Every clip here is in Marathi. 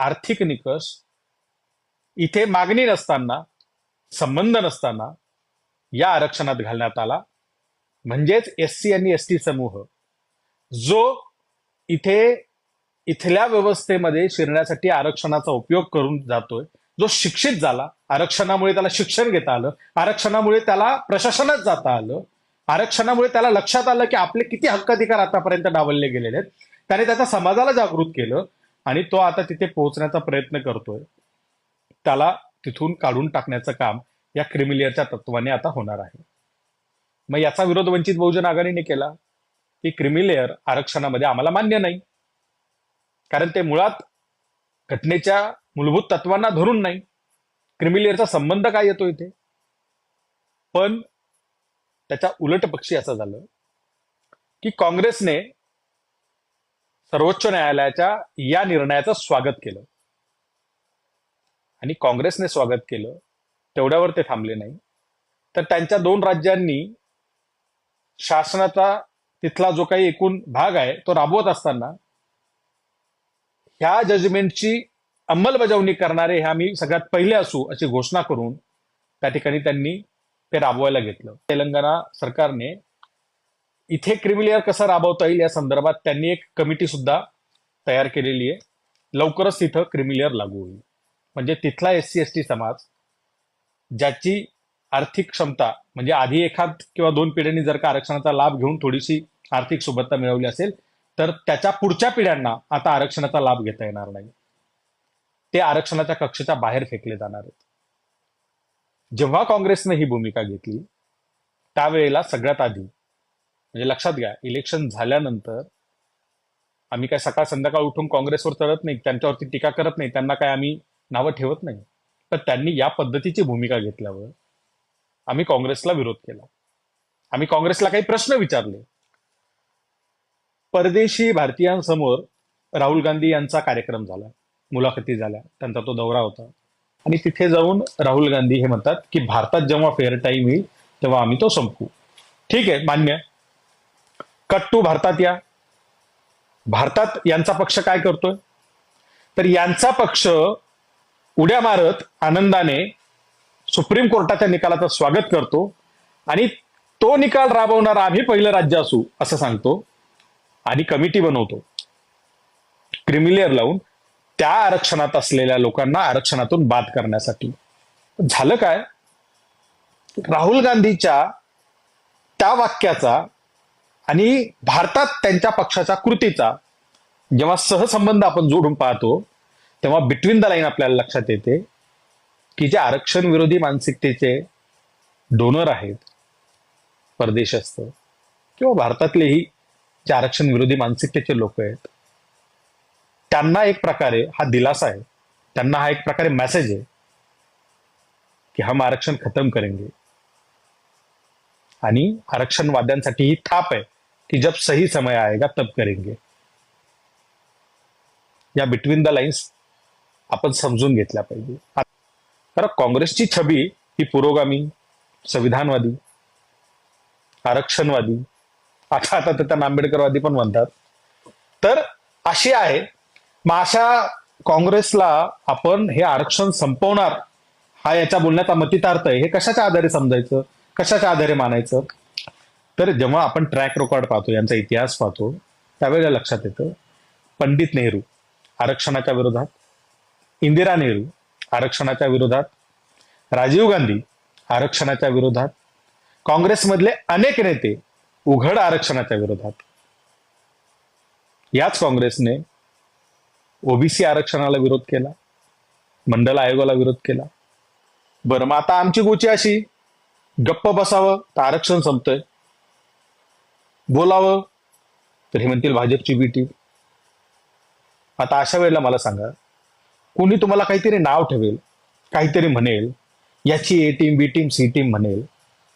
आर्थिक निकष इथे मागणी नसताना संबंध नसताना या आरक्षणात घालण्यात आला. म्हणजेच एस सी आणि एस टी समूह जो इथे इथल्या व्यवस्थेमध्ये शिरण्यासाठी आरक्षणाचा उपयोग करून जातोय जो शिक्षित झाला आरक्षणामुळे त्याला शिक्षण घेता आलं आरक्षणामुळे त्याला प्रशासनात जाता आलं आरक्षणामुळे त्याला लक्षात आलं की आपले किती हक्क अधिकार आतापर्यंत डावलले गेलेले आहेत त्याने त्याचा समाजाला जागृत केलं आणि तो आता तिथे पोहोचण्याचा प्रयत्न करतोय. त्याला तिथून काढून टाकण्याचं काम या क्रिमिलियरच्या तत्वाने आता होणार आहे. मग याचा विरोध वंचित बहुजन आघाडीने केला. की क्रिमिलेअर आरक्षणामध्ये आम्हाला मान्य नाही. कारण ते मुळात घटनेच्या मूलभूत तत्वांना धरून नाही. क्रिमिलेअरचा संबंध काय येतो इथे? पण त्याच्या उलट पक्षी असं झालं की काँग्रेसने सर्वोच्च न्यायालयाच्या या निर्णयाचं स्वागत केलं. आणि काँग्रेसने स्वागत केलं. तेवढ्यावर ते थांबले नाही. तर त्यांच्या दोन राज्यांनी शासनाचा तिथला जो काही एकूण भाग आहे तो राबवत असताना ह्या जजमेंटची अंमलबजावणी करणारे हे आम्ही सगळ्यात पहिले असू अशी घोषणा करून त्या ठिकाणी त्यांनी ते राबवायला घेतलं. तेलंगणा सरकारने इथे क्रिमिलेअर कसा राबवता येईल या संदर्भात त्यांनी एक कमिटी सुद्धा तयार केलेली आहे. लवकरच तिथं क्रिमिलेअर लागू होईल. म्हणजे तिथला एस सी एस टी समाज ज्याची आर्थिक क्षमता म्हणजे आधी एखाद किंवा दोन पिढ्यांनी जर का आरक्षणाचा लाभ घेऊन थोडीशी आर्थिक सुबत्ता मिळवली असेल तर त्याच्या पुढच्या पिढ्यांना आता आरक्षणाचा लाभ घेता येणार नाही. ते आरक्षणाच्या कक्षेच्या बाहेर फेकले जाणार आहेत. जेव्हा काँग्रेसने ही भूमिका घेतली त्यावेळेला सगळ्यात आधी म्हणजे लक्षात घ्या इलेक्शन झाल्यानंतर आम्ही काय सकाळ संध्याकाळ उठून काँग्रेसवर चढत नाही त्यांच्यावरती टीका करत नाही त्यांना काय आम्ही नावं ठेवत नाही. तर त्यांनी या पद्धतीची भूमिका घेतल्यावर आम्ही काँग्रेसला विरोध केला. आम्ही काँग्रेसला काही प्रश्न विचारले. परदेशी भारतीयांसमोर राहुल गांधी यांचा कार्यक्रम झाला मुलाखती झाल्या त्यांचा तो दौरा होता. आणि तिथे जाऊन राहुल गांधी हे म्हणतात की भारतात जेव्हा फेअर टाईम येईल तेव्हा आम्ही तो संपू ठीक आहे मान्य कट टू भारतात या. भारतात यांचा पक्ष काय करतोय? तर यांचा पक्ष उड्या मारत आनंदाने सुप्रीम कोर्टाच्या निकालाचं स्वागत करतो आणि तो निकाल राबवणारा आम्ही पहिलं राज्य असू असं सांगतो आणि कमिटी बनवतो. क्रिमिलियर लावून त्या आरक्षणात असलेल्या लोकांना आरक्षणातून बाद करण्यासाठी. झालं काय? राहुल गांधीच्या त्या वाक्याचा आणि भारतात त्यांच्या पक्षाच्या कृतीचा जेव्हा सहसंबंध आपण जोडून पाहतो तेव्हा बिटवीन द लाईन आपल्याला लक्षात येते की जे आरक्षण विरोधी मानसिकतेचे डोनर आहेत परदेशस्थ किंवा भारतातलेही जे आरक्षण विरोधी मानसिकतेचे लोक आहेत त्यांना एक प्रकारे हा दिलासा आहे त्यांना हा एक प्रकारे मेसेज आहे की हम आरक्षण खतम करेंगे. आणि आरक्षणवाद्यांसाठी ही थाप आहे. कि जब सही समय आएगा तब करेंगे। या बिटवीन द लाईन्स आपण समजून घेतल्या पाहिजे। कारण काँग्रेसची छबी ही पुरोगामी संविधानवादी आरक्षणवादी आता आता तर त्यांना आंबेडकरवादी पण म्हणतात। तर अशी आहे मग अशा काँग्रेसला आपण हे आरक्षण संपवणार हा याच्या बोलण्याचा मतितार्थ आहे हे कशाच्या आधारे समजायचं कशाच्या आधारे मानायचं? तर जेव्हा आपण ट्रॅक रेकॉर्ड पाहतो यांचा इतिहास पाहतो त्यावेळेला लक्षात येतं पंडित नेहरू आरक्षणाच्या विरोधात इंदिरा नेहरू आरक्षणाच्या विरोधात राजीव गांधी आरक्षणाच्या विरोधात काँग्रेसमधले अनेक नेते उघड आरक्षणाच्या विरोधात. याच काँग्रेसने ओबीसी आरक्षणाला विरोध केला मंडल आयोगाला विरोध केला. बरं मग आता आमची गोची अशी गप्प बसावं तर आरक्षण संपतंय. बोलावं? तर हे म्हणतील भाजपची बी टीम आता अशा वेळेला मला सांगा कोणी तुम्हाला काहीतरी नाव ठेवेल काहीतरी म्हणेल याची A team B team C team म्हणेल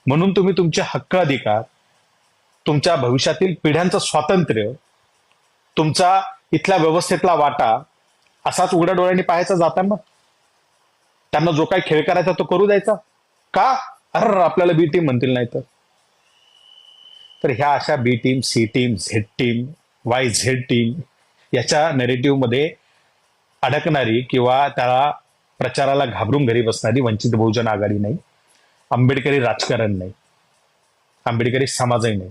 म्हणून तुम्ही तुमचे हक्क अधिकार तुमच्या भविष्यातील पिढ्यांचं स्वातंत्र्य तुमचा इथल्या व्यवस्थेतला वाटा असाच उघड्या डोळ्यांनी पाहायचा जाताना? त्यांना जो काही खेळ करायचा तो करू द्यायचा? का? अर आपल्याला बी टीम म्हणतील नाही तर तर ह्या अशा B team C team Z team Y Z team याच्या नेरेटिव्हमध्ये अडकणारी किंवा त्याला प्रचाराला घाबरून घरी बसणारी वंचित बहुजन आघाडी नाही आंबेडकरी राजकारण नाही आंबेडकरी समाजही नाही.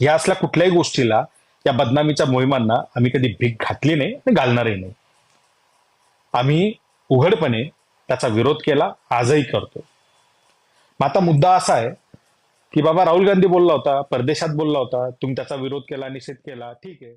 या असल्या कुठल्याही गोष्टीला या बदनामीच्या मोहिमांना आम्ही कधी भीक घातली नाही आणि घालणारही नाही. आम्ही उघडपणे त्याचा विरोध केला आजही करतो मग आता मुद्दा असा आहे की बाबा राहुल गांधी बोलला होता परदेशात बोलला होता तुम्ही त्याचा विरोध केला निषेध केला ठीक आहे.